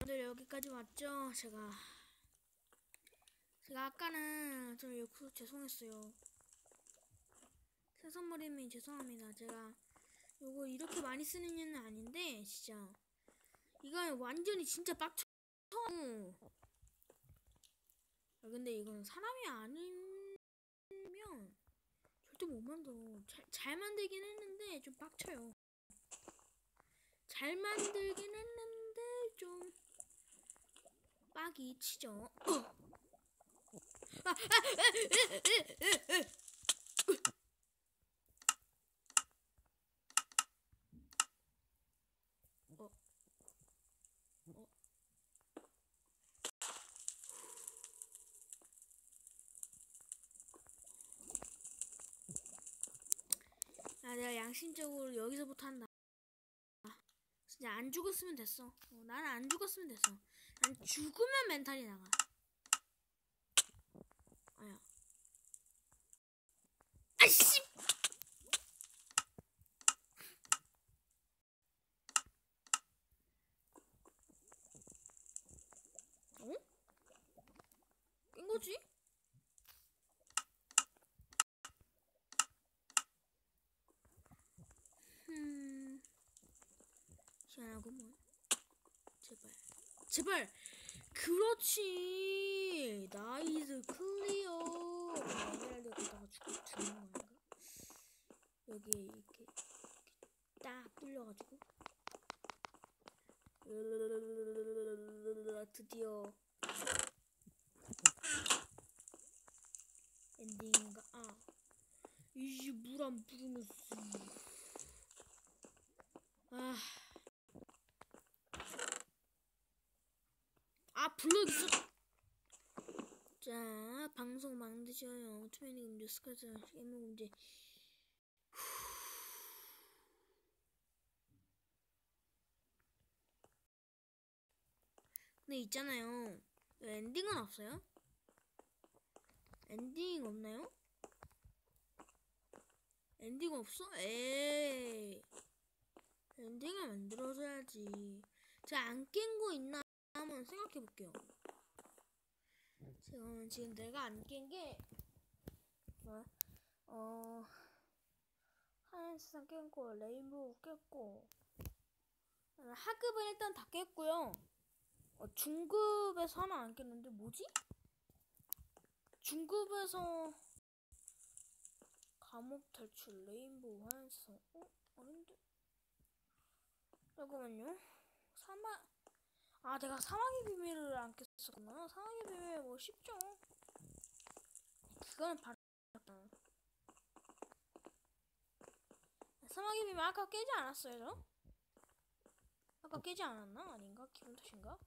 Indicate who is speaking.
Speaker 1: 여러분들 여기까지 왔죠? 제가 제가 아까는 좀 욕구 죄송했어요. 새선머리님 죄송합니다. 제가 요거 이렇게 많이 쓰는 애는 아닌데 진짜 이건 완전히 진짜 빡쳐. 아, 근데 이건 사람이 아니면 절대 못 만들어. 잘, 잘 만들긴 했는데 좀 빡쳐요. 잘 만들긴 했는데 좀 빡이 치죠. 아, 내가 양심적으로 여기서부터 한다. 아, 진짜 안 죽었으면 됐어. 어, 나는 안 죽었으면 됐어. 난 죽으면 멘탈이 나가. 아야. 아씨! 어? 깬 거지? 희한하구먼. 제발. 제발! 그렇지! 나이스 클리어! 에메랄드 갖다가 죽, 죽는 거 아닌가? 여기 이렇게, 딱 뚫려가지고. 드디어 엔딩인가? 아. 이제 물안 부르면서. 아. 아, 블럭 있어. 자, 방송 만드셔요. 투맨이 금지, 스카즈, 게임 금지. 근데 있잖아요. 엔딩은 없어요? 엔딩 없나요? 엔딩 없어? 에이. 엔딩을 만들어줘야지. 제가 안 깬 거 있나 한번 생각해 볼게요. 지금 지금 내가 안 깬게 어, 어 하얀 세상 깼고 레인보우 깼고 하급은 일단 다 깼고요. 어, 중급에서 하나 안 깼는데 뭐지? 중급에서 감옥 탈출 레인보우 하얀 세상 어? 아닌데? 잠깐만요. 사막 아 내가 사막의 비밀을 안 깼었구나. 사막의 비밀 뭐 쉽죠. 그거는 바로 사막의 비밀 아까 깨지 않았어요 저? 아까 깨지 않았나? 아닌가? 기분 탓인가?